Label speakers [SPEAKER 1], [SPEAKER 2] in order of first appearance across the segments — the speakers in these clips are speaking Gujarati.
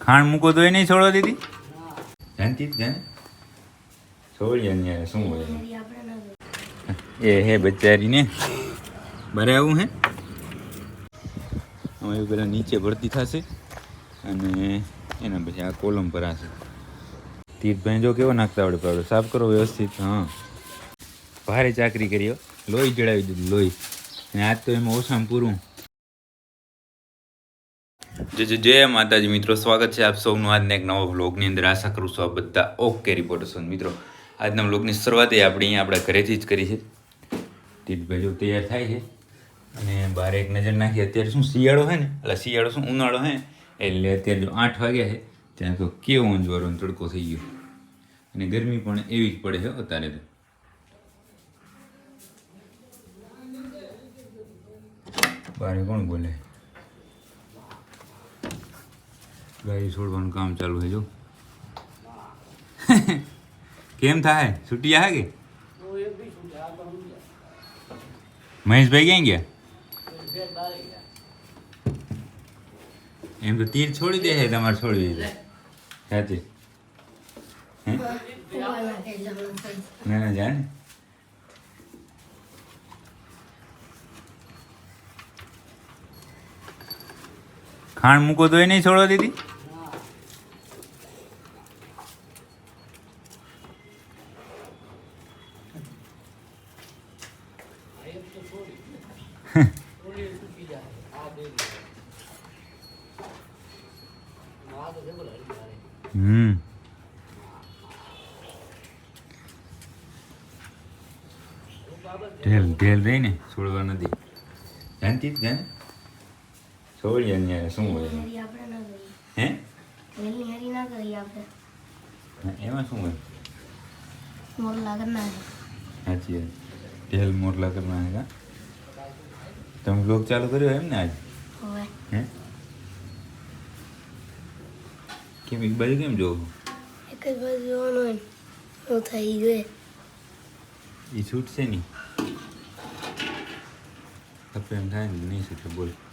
[SPEAKER 1] ખાણ મૂકો તો એ નહીં છોડો દીધી જાણતી જ શું હોય એ હે બચારીને. બરે આવું હે? અમે પેલા નીચે ભરતી થશે અને એના પછી આ કોલમ ભરાશે તીર્થભાઈ જો કેવો નાખતા આવડે પાવડો સાફ કરો વ્યવસ્થિત, હા. ભારે ચાકરી કરી હો. લોહી ચડાવી દીધું, લોહી. અને આજ તો એમાં ઓછામાં પૂરું. જય જય માતાજી, મિત્રો. સ્વાગત છે આપ સૌનું આજના એક નવા વ્લોગની અંદર. આશા કરું છું આ બધા ઓકે રિપોર્ટર છો મિત્રો, આજના વ્લોગની શરૂઆત એ આપણે અહીંયા આપણા ઘરેથી જ કરી છે. તીર્થભાઈ જો તૈયાર થાય છે. અને બહાર એક નજર નાખી અત્યારે શું શિયાળો હોય ને? એટલે શિયાળો શું ઉનાળો હોય એટલે અત્યારે જો આઠ વાગ્યા છે, ત્યાં તો કેવો અંજવારો તડકો થઈ ગયો. અને ગરમી પણ એવી જ પડે છે અત્યારે તો. બારે કોણ બોલે? ગાડી છોડવાનું કામ ચાલુ છે કેમ થાય? છૂટી આવે કે? મહેશભાઈ ક્યાં ગયા? એમ તો તીર છોડી દે છે, તમારે છોડી દે સાચી. હે? ના જાય ને. ખાણ મૂકો તો એ નહીં છોડવા દીધી હમ ઢેલ ઢેલ રહીને છોડવા નથી જાણતી જ જાણે છોડીએ ને યાર શું હોય એનું? હે એમાં શું હોય સાચી વાત ઢેલ મોરલા કરના હે કા તમે બ્લોગ ચાલુ કર્યો એમ ને આજ હે કેમ એક બાજુ કેમ જોવો એ છૂટશે નહીં ખપે એમ થાય ને નહીં છૂટે બોલ હે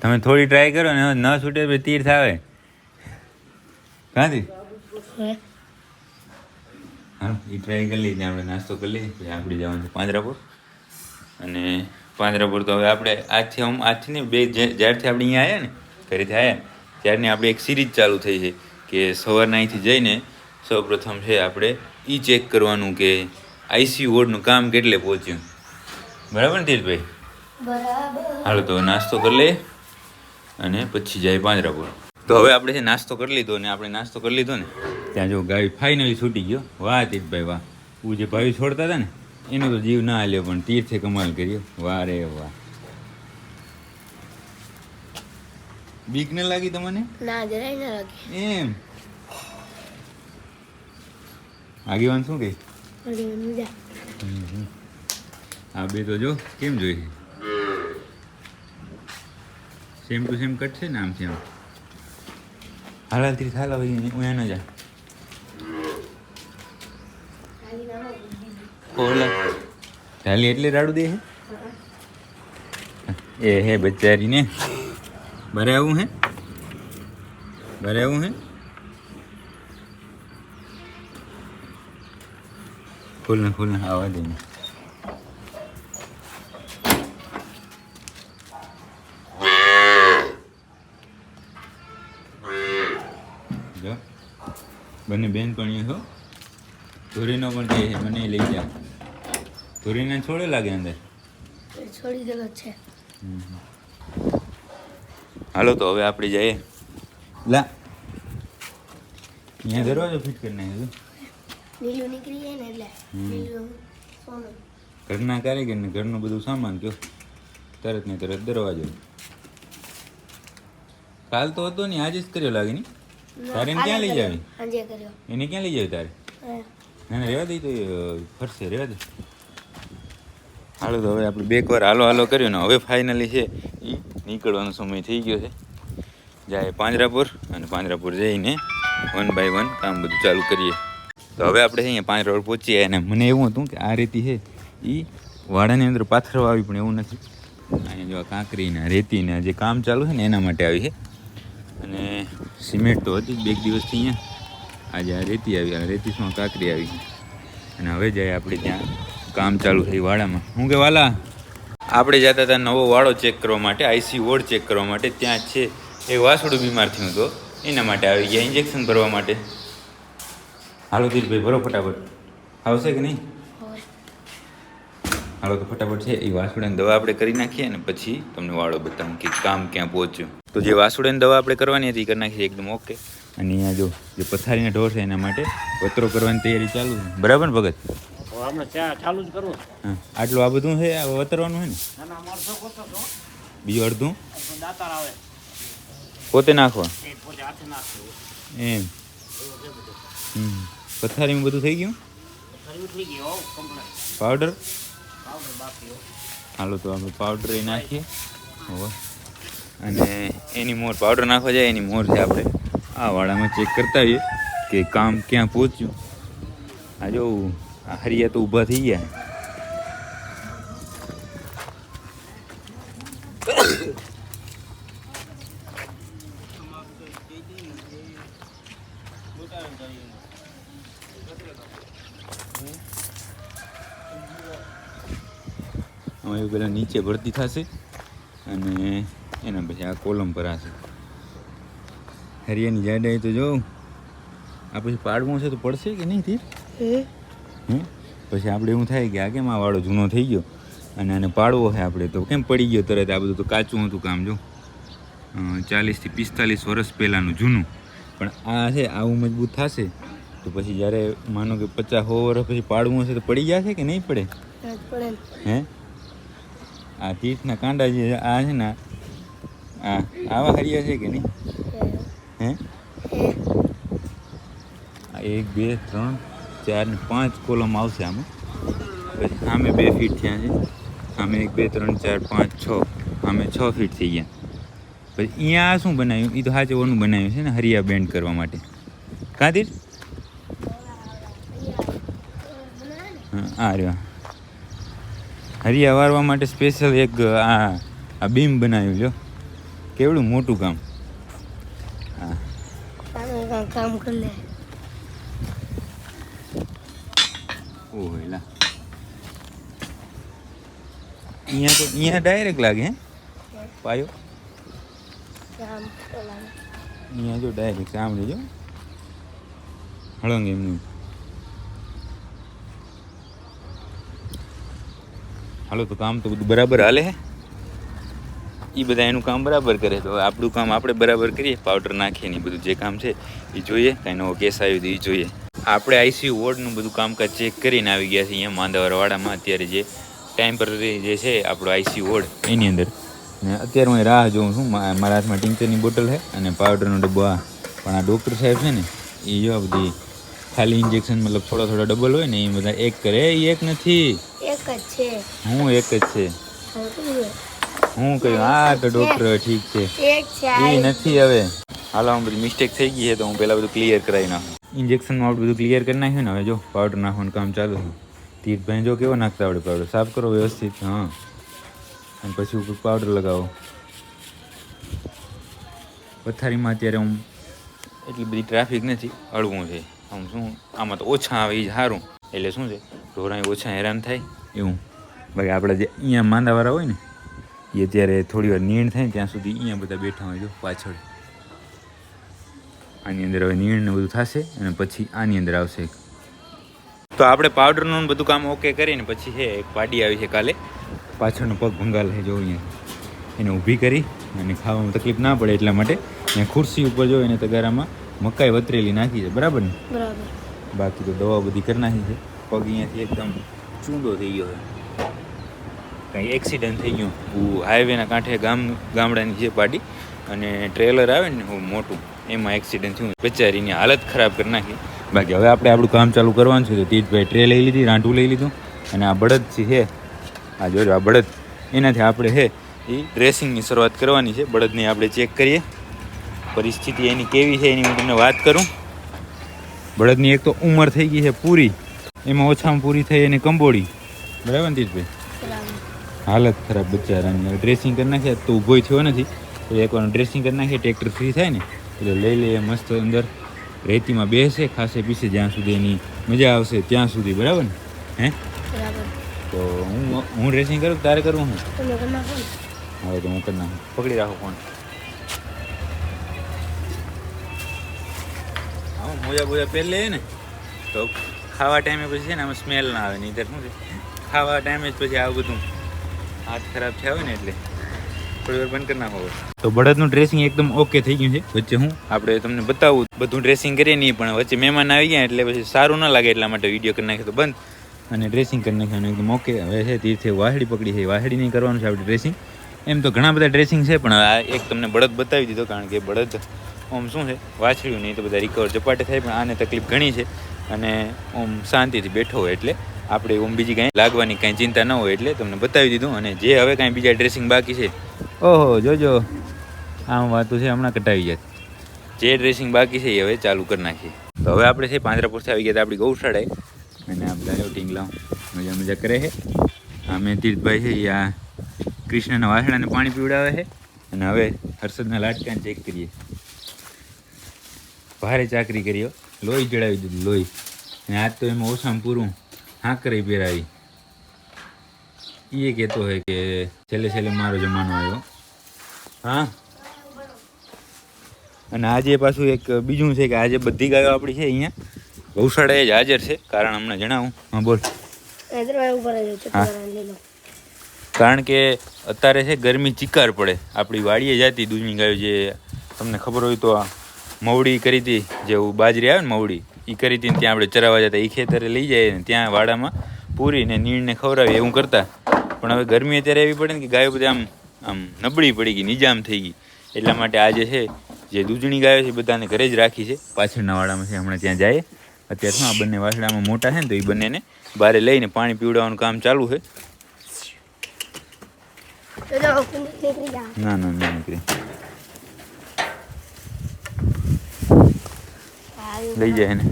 [SPEAKER 1] તમે થોડી ટ્રાય કરો ને ન છૂટે પછી તીર્થ આવે કાંથી? હા? એ ટ્રાય કરી લઈએ આપણે નાસ્તો કરી લઈએ પછી આપણે જવાનું છે પાંજરાપુર. અને પાંજરાપુર તો હવે આપણે આજથી આમ આજથી નહીં બે જ્યારથી આપણે અહીંયા આવ્યા ને ઘરેથી આવ્યા ત્યારની આપણે એક સિરીઝ ચાલુ થઈ છે કે સવારના અહીંથી જઈને સૌપ્રથમ છે આપણે એ ચેક કરવાનું કે આઈસીયુ વોર્ડનું કામ કેટલે પહોંચ્યું. બરાબર ને તીર્થભાઈ હાલો તો નાસ્તો કરી લઈએ અને પછી જાય પાંજરાપુર તો હવે આપણે છે નાસ્તો કરી લીધો ને આપણે નાસ્તો કરી લીધો ને ત્યાં જો ગાય ફાઇનલી છૂટી ગયો. વાહ તીર્થભાઈ વાહ. હું જે ભાઈ છોડતા હતા ને એનો તો જીવ ના હાલ્યો પણ તીર્થે કમાલ કર્યો. વાહ રે વાહ. બીક ન લાગી તમને
[SPEAKER 2] ના જરાય ના લાગે
[SPEAKER 1] એમ આગેવાન શું કહે
[SPEAKER 2] વળી મજા
[SPEAKER 1] આ બે તો જો કેમ જોઈએ સેમ ટુ સેમ કટ છે ને આમથી આમ હાલાલથી હાલા ભાઈ હું એનો જા ઓલા ચાલી એટલે રાડું દે હે એ હે બચારીને બરે આવું હે ભરે આવું હે ફૂલને ફૂલને ખોલ ને આવા દે ને જો બંને બેનપણીઓ છો ધોરીનો પણ કહે છે મને લઈ જા ધોરીને છોડે લાગે અંદર
[SPEAKER 2] છોડી દેલો છે
[SPEAKER 1] હાલો તો હવે આપણે જઈએ. લા. અહીંયા દરવાજો ફિટ કરી નાખ્યો
[SPEAKER 2] લીલું નીકળી જાય ને એટલે લીલું સોનું.
[SPEAKER 1] ઘરના કારીગરને ઘરનું બધું સામાન કયો? તરત ને તરત દરવાજો. કાલ તો હતો નહીં આજે જ કર્યો લાગે ને તારે એને ક્યાં લઈ જાવી? એને ક્યાં લઈ જાવી તારે. ના ના રહેવા દઈ તો ફરશે રહેવા દે. હાલો તો હવે આપણે બે એક વાર હાલો હાલો કર્યો ને હવે ફાઇનલી છે. એ નીકળવાનો સમય થઈ ગયો છે. જાય પાંજરાપુર અને પાંજરાપુર જઈને વન બાય વન કામ બધું ચાલુ કરીએ. તો હવે આપણે અહીંયા પાંજરા રોડ પહોંચીએ અને મને એવું હતું કે આ રેતી છે એ વાડાની અંદર પાથરવા આવી, પણ એવું નથી. અહીંયા જો કાંકરીના કાંકરી ને રેતી ને જે કામ ચાલુ છે ને, એના માટે આવી છે. અને સિમેન્ટ તો હતી બે દિવસથી અહીંયા. આજે આ રેતી આવી, આ રેતીસમાં કાંકરી આવી અને હવે જાય આપણે ત્યાં કામ ચાલુ થઈ વાડામાં. હું કે વાલા? આપણે જતા હતા નવો વાળો ચેક કરવા માટે આઈસી વોર્ડ ચેક કરવા માટે ત્યાં છે. એ વાસુડું બીમાર થયું હતો. એના માટે આવી ગયા. ઇન્જેક્શન ભરવા માટે. હાલો ધીરભાઈ ભરો ફટાફટ. આવશે કે નહીં? હાલો તો ફટાફટ છે. એ વાસુડાની દવા આપણે કરી નાખીએ ને પછી તમને વાળો બતાવું કે કામ ક્યાં પહોંચ્યું. તો જે વાસુડાની દવા આપણે કરવાની હતી કરી નાખીએ એકદમ ઓકે અને અહીંયા જો જે પથારીના ઢોર છે એના માટે વતરો કરવાની તૈયારી ચાલુ છે. બરાબર ભગત?
[SPEAKER 3] ચાલુ જ કરવું
[SPEAKER 1] આટલું આ બધું છે આ વતરવાનું છે ને? બીજું અડધું?
[SPEAKER 3] દાતાર આવે.
[SPEAKER 1] પોતે નાખવા? એમ. હમ. પથારીમાં બધું થઈ ગયું? પાવડર
[SPEAKER 3] પાવડર બાકી હો.
[SPEAKER 1] હાલો તો આપણે પાવડર એ નાખીએ. હવે. અને એની મોર પાવડર નાખવા જાય એની મોર છે આપણે આ વાળામાં ચેક કરતા આવીએ કે કામ ક્યાં પહોંચ્યું. આ જો આ હરિયા તો ઊભા થઈ ગયા હવે પહેલાં નીચે ભરતી થશે અને એના પછી આ કોલમ પર હશે હરિયાની જાડાઈ તો જો આ પછી પાડવું છે તો પડશે કે નહીં તીર?
[SPEAKER 2] હમ?
[SPEAKER 1] પછી આપણે એવું થાય કે આ કેમ આ વાળો જૂનો થઈ ગયો? અને આને પાડવો છે આપણે તો કેમ પડી ગયો તરત? આ બધું તો કાચું હતું કામ જો. ચાલીસથી પિસ્તાલીસ વર્ષ પહેલાંનું જૂનું. પણ આ છે આવું મજબૂત થશે? તો પછી જ્યારે માનો કે પચાસ સો વર્ષ પછી પાડવું હશે તો પડી જશે કે નહીં પડે? હે? આ તીર્થના કાંડા જે આ છે ને આ આવા હરિયા છે કે નહીં? હે?
[SPEAKER 2] હે.
[SPEAKER 1] આ એક બે ત્રણ ચાર ને પાંચ કોલમ આવશે આમાં. પછી સામે બે ફીટ થયા છે. સામે એક, બે, ત્રણ, ચાર, પાંચ, છ. આમે છ ફીટ થઈ ગયા. પછી અહીંયા શું બનાવ્યું? એ તો હાચે ઓનું બનાવ્યું છે ને, હરિયા બેન્ડ કરવા માટે. કાં તીર હા રહ્યો. હરિયા વારવા માટે સ્પેશિયલ એક, આ આ બીમ બનાવ્યું જો કેવડું મોટું કામ. હા.
[SPEAKER 2] કામ કરી લે
[SPEAKER 1] ઓહો એલા અહીંયા તો અહીંયા ડાયરેક્ટ લાગે હે? પાયો. અહીંયા જો ડાયરેક્ટ સાંભળી જો. હળંગ એમનું. હાલો તો કામ તો બધું બરાબર હાલે હે? એ બધા એનું કામ બરાબર કરે તો આપણું કામ આપણે બરાબર કરીએ પાવડર નાખીએ ને બધું જે કામ છે એ જોઈએ કાંઈ નવો કેસ આવ્યો તો એ જોઈએ. આપણે આઈસીયુ વોર્ડનું બધું કામકાજ ચેક કરીને આવી ગયા છીએ અહીંયા માંદાવરવાડામાં અત્યારે જે ટેમ્પરરી જે છે આપણો આઈસી વોર્ડ એની અંદર. ને અત્યારે હું રાહ જોઉં છું. મારા હાથમાં ટિંચરની બોટલ છે અને પાવડરનો ડબ્બો આ. પણ આ ડૉક્ટર સાહેબ છે ને એ જો આ બધી ખાલી ઇન્જેક્શન મતલબ થોડા થોડા ડબલ હોય ને એ બધા એક કરે. એ એક નથી.
[SPEAKER 2] એક જ છે.
[SPEAKER 1] હું એક જ છે? હું કહ્યું આ તો ડૉક્ટર ઠીક છે. એ નથી હવે. હાલ આમ બધી મિસ્ટેક થઈ ગઈ છે તો હું પહેલાં બધું ક્લિયર કરાવી નાખું. ઇન્જેક્શનમાં આવું બધું ક્લિયર કરી નાખ્યું ને હવે જો પાવડર નાખવાનું કામ ચાલુ છે. તીર્થભાઈ જો કેવો નાખતા આવડે પાવડર સાફ કરો, વ્યવસ્થિત, હા. અને પછી ઉપર પાવડર લગાવો. પથારીમાં અત્યારે હું એટલી બધી ટ્રાફિક નથી, હળવું છે. આમ શું, આમાં તો ઓછા આવે એ સારું. એટલે શું છે, ઢોરાય ઓછા હેરાન થાય. એવું. બાકી આપણે જે અહીંયા માંદાવાળા હોય ને એ અત્યારે થોડી વાર નીણ થાય ત્યાં સુધી અહીંયા બધા બેઠા હોય જો, પાછળ. આની અંદર હવે નીણ ને બધું થશે અને પછી આની અંદર આવશે તો આપણે પાવડરનું બધું કામ ઓકે કરીને પછી છે એક પાડી આવી છે કાલે. પાછળનો પગ ભંગાલ છે જો અહીંયા. એને ઊભી કરી અને ખાવામાં તકલીફ ના પડે એટલા માટે. અને ખુરશી ઉપર જો એને તગારામાં મકાઈ વતરેલી નાખી છે બરાબર ને?
[SPEAKER 2] બરાબર.
[SPEAKER 1] બાકી તો દવા બધી કરી નાખી છે. પગ અહીંયાથી એકદમ ચૂંડો થઈ ગયો છે. કંઈ એક્સિડન્ટ થઈ ગયું. હું હાઈવેના કાંઠે ગામ ગામડાની છે પાડી અને ટ્રેલર આવે ને હું મોટું એમાં એક્સિડન્ટ થયું. બેચારીની હાલત ખરાબ કરી નાખી. બાકી હવે આપણે આપણું કામ ચાલુ કરવાનું છે તો તીજભાઈ ટ્રે લઈ લીધી રાંઠું લઈ લીધું અને આ બળદ છે આ જોજો, આ બળદ, એનાથી આપણે હે, એ ડ્રેસિંગની શરૂઆત કરવાની છે. બળદની આપણે ચેક કરીએ, પરિસ્થિતિ એની કેવી છે એની હું તમને વાત કરું. બળદની એક તો ઉંમર થઈ ગઈ છે પૂરી, એમાં ઓછામાં પૂરી થઈ એની કંબોડી. બરાબર ને તીજભાઈ? હાલત ખરાબ બચારાની ડ્રેસિંગ કરી નાખીએ તો ઊભો થયો નથી. એકવાર ડ્રેસિંગ કરી નાખીએ ટ્રેક્ટર ફ્રી થાય ને, એટલે લઈ લઈએ મસ્ત અંદર. રેતીમાં બેસે ખાસે પીસે જ્યાં સુધી એની મજા આવશે ત્યાં સુધી બરાબર ને? હે? તો હું હું રેસિંગ કરું તારે કરવું હું?
[SPEAKER 2] કરી ને.
[SPEAKER 1] હવે તો હું કરી નાખું. પકડી રાખો ફોન હા મોજા બોજા પહેલે ને? તો ખાવા ટાઈમે પછી છે ને આમાં સ્મેલ ના આવે નહીં શું છે? ખાવા ટાઈમે જ પછી આવું બધું હાથ ખરાબ થયા હોય ને એટલે. થોડી વાર બંધ કરી નાખો. તો બળદનું ડ્રેસિંગ એકદમ ઓકે થઈ ગયું છે. વચ્ચે હું આપણે તમને બતાવું, બધું ડ્રેસિંગ કરીએ નહીં પણ. વચ્ચે મહેમાન આવી ગયા એટલે પછી સારું ન લાગે એટલા માટે વીડિયો કરી નાખ્યો તો બંધ. અને ડ્રેસિંગ કરી નાખ્યું એકદમ ઓકે હવે છે તીર્થે વાહડી પકડી છે. વાહડી નહીં કરવાનું છે આપણે ડ્રેસિંગ એમ તો ઘણા બધા ડ્રેસિંગ છે, પણ આ એક તમને બળદ બતાવી દીધો, કારણ કે બળદ ઓમ શું છે? વાછડ્યું નહીં તો બધા રિકવર ઝપાટે થાય, પણ આને તકલીફ ઘણી છે. અને ઓમ શાંતિથી બેઠો હોય એટલે આપણે ઓમ બીજી કાંઈ લાગવાની કાંઈ ચિંતા ન હોય એટલે તમને બતાવી દીધું. અને જે હવે કાંઈ બીજા ડ્રેસિંગ બાકી છે ઓહો, જોજો. આમ વાતું છે, હમણાં કટાવી જાય. જે ડ્રેસિંગ બાકી છે એ હવે ચાલુ કરી નાખીએ. તો હવે આપણે છે પાંજરાપુરથી આવી ગયા આપણી ગૌશાળાએ. અને આ બધા ટીંગલા મજા મજા કરે છે. આ મેં તીર્થભાઈ છે, એ આ કૃષ્ણના વાસણાને પાણી પીવડાવે છે. અને હવે હર્ષદના લાટકાને ચેક કરીએ. ભારે ચાકરી કર્યો લોહી ચડાવી દીધું, લોહી. અને આજ તો એમાં ઓછામાં પૂરું હાંકરી પહેરાવી. એ કહેતો હોય કે, છેલ્લે છેલ્લે મારો જમાનો આવ્યો. હા. અને આજે પાછું એક બીજું છે કે આજે બધી ગાયો આપણી છે અહીંયા. ગૌશાળા એ જ હાજર છે કારણ હમણાં જણાવું. હા બોલ.
[SPEAKER 2] જ
[SPEAKER 1] કારણ કે અત્યારે છે ગરમી ચિકાર પડે. આપણી વાડીએ જતી દૂધની ગાયો જે તમને ખબર હોય તો મવડી કરી હતી જેવું બાજરી આવે ને મવડી એ કરી હતી ને ત્યાં આપણે ચરાવવા જતા. એ ખેતરે લઈ જાય ને ત્યાં વાડામાં પૂરીને નીણને ખવડાવી એવું કરતા. પણ હવે ગરમી અત્યારે એવી પડે ને કે ગાયો બધા આમ આમ નબળી પડી ગઈ, નિજામ થઈ ગઈ. એટલા માટે આજે છે, જે દૂધણી ગાયો છે બધાને ઘરે જ રાખી છે. પાછળના વાડામાં છે, હમણાં ત્યાં જાય. અત્યારે શું આ બંને વાસડામાં મોટા છે ને, તો એ બંનેને બારે લઈને પાણી પીવડાવવાનું કામ ચાલુ છે. ના ના ના, નીકળી. લઈ જાય ને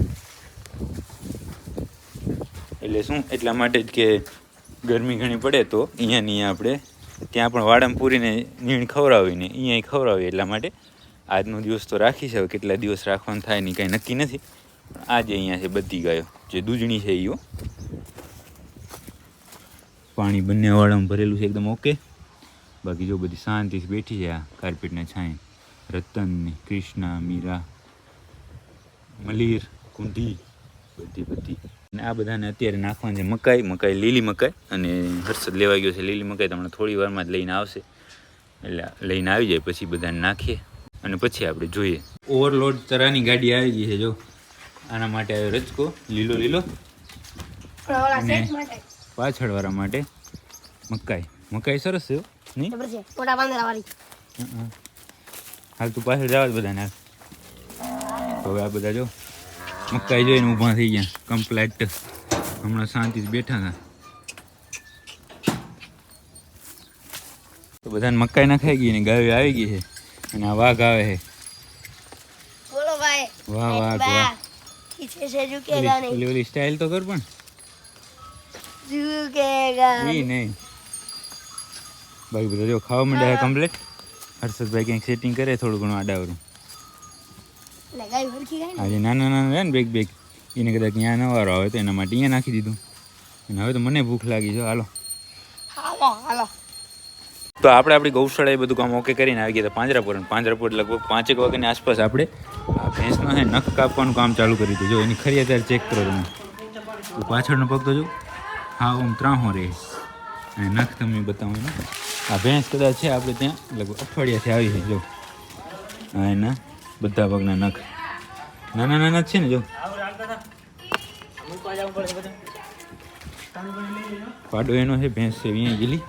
[SPEAKER 1] એટલે શું, એટલા માટે જ કે ગરમી ઘણી પડે તો અહીંયા નહીં આપણે ત્યાં પણ વાડામાં પૂરીને નીણ ખવડાવીને અહીંયા ખવડાવીએ એટલા માટે. આજનો દિવસ તો રાખી છે, હવે કેટલા દિવસ રાખવાનું થાય નહીં કાંઈ નક્કી નથી. પણ આજે અહીંયા છે બધી ગાયો. જે દૂધણી છે ઈઓ પાણી બંને વાડામાં ભરેલું છે, એકદમ ઓકે. બાકી જો બધી શાંતિથી બેઠી છે આ કાર્પેટના છાંય. રતન ને કૃષ્ણા, મીરા, મલીર કુંઢી બધી બધી. અને આ બધાને અત્યારે નાખવાનું છે મકાઈ મકાઈ લીલી મકાઈ અને હર્ષદ લેવા ગયો છે લીલી મકાઈ તમને થોડી વારમાં જ લઈને આવશે. એટલે લઈને આવી જાય પછી બધાને નાખીએ અને પછી આપણે જોઈએ. ઓવરલોડ તરાની ગાડી આવી ગઈ છે જો. આના માટે આવ્યો રચકો લીલો લીલો. અને- પાછળવાળા માટે મકાઈ. મકાઈ સરસ છે નહીં. હાલ તું પાછળ જવા જ બધાને હવે આ બધા જો મકાઈ જોઈને ઊભા થઈ ગયા કમ્પ્લેટ હમણાં શાંતિથી બેઠા હતા તો બધાને મકાઈ ના ખાઈ ગઈ ને ગાયો આવી ગઈ છે અને આ વાઘ આવે છે
[SPEAKER 2] બોલો ભાઈ
[SPEAKER 1] વાહ વાહ વાહ
[SPEAKER 2] પીછે સે
[SPEAKER 1] ઝુકેગા
[SPEAKER 2] નહીં
[SPEAKER 1] ઓલી ઓલી સ્ટાઈલ તો કર પણ
[SPEAKER 2] ઝુકેગા
[SPEAKER 1] નહીં નહીં ભાઈ બધા જો ખાવા માંડ્યા કમ્પ્લેટ હર્ષદભાઈ ક્યાંક સેટિંગ કરે થોડું ઘણું આડાવરું આજે નાના નાના રહે ને બેગ બેગ એને કદાચ ત્યાં નવારો આવે તો એના માટે અહીંયા નાખી દીધું. અને હવે તો મને ભૂખ લાગી છે. હાલો.
[SPEAKER 2] હાલો હાલો.
[SPEAKER 1] તો આપણે આપણી ગૌશાળા એ બધું કામ ઓકે કરીને આવી ગયા હતા પાંજરાપુર. પાંજરાપુર લગભગ પાંચેક વાગ્યાની આસપાસ આપણે આ ભેંસનો છે નખ કાપવાનું કામ ચાલુ કરી દીધું જો એની ખરી અત્યારે ચેક કરો તમે. તો પાછળનો પગ તો જો. હા ઓમ ત્રાહો રહે. અને નખ તમને બતાવું એને આ ભેંસ કદાચ છે આપણે ત્યાં લગભગ અઠવાડિયાથી આવી છે. જો. હા એના બધા પગના નખ. નાના નાના છે ને જો. પાડો એનો છે ભેંસ છે અહીંયા ગીલી.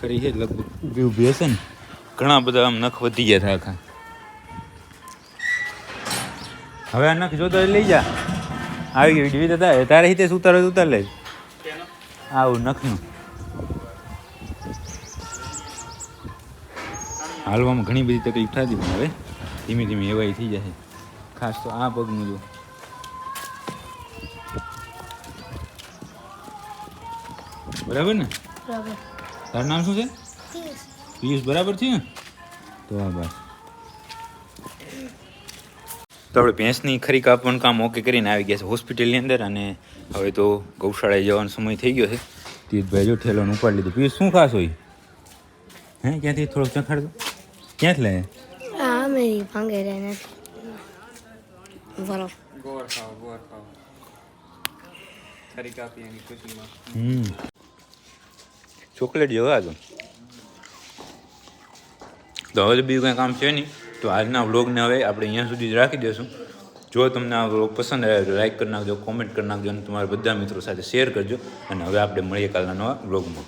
[SPEAKER 1] ખરી છે લગભગ. ઊભી ઊભી હશે ને? ઘણા બધા આમ નખ વધી ગયા હતા આખા. હવે આ નખ જોતો લઈ જા. આવી ગયું તારે હિતે ઉતારો ઉતાર લે આવું નખનું. હાલવામાં ઘણી બધી તકલીફ થતી પણ હવે ધીમે ધીમે એવાય થઈ જશે ખાસ તો આ પગનું જો. બરાબર ને? તારું નામ શું છે? પિયુષ. બરાબર છે? ને તો આ બસ. તો આપણે ભેંસની ખરી કાપવાનું કામ ઓકે કરીને આવી ગયા છે હોસ્પિટલની અંદર અને હવે તો ગૌશાળાએ જવાનો સમય થઈ ગયો છે. તીર્થભાઈ જો ઠેલોને ઉપાડી લીધું. પિયુષ શું ખાસ હોય? હે ક્યાંથી થોડોક ચખાડ દો. ક્યાંથી લે
[SPEAKER 2] આ મેરી ભાંગે રહે ને વરો.
[SPEAKER 4] ગોળ ખાઓ ગોળ ખાઓ ખરી કાપી એની ખુશીમાં.
[SPEAKER 1] હમ. ચોકલેટ જેવા તો તો હવે બીજું કાંઈ કામ છે નહીં. તો આજના વ્લોગને હવે આપણે અહીંયા સુધી જ રાખી દઈશું. જો તમને આ વ્લોગ પસંદ આવે તો લાઈક કરી નાખજો કોમેન્ટ કરી નાખજો અને તમારા બધા મિત્રો સાથે શેર કરજો. અને હવે આપણે મળીએ કાલના નવા વ્લોગમાં.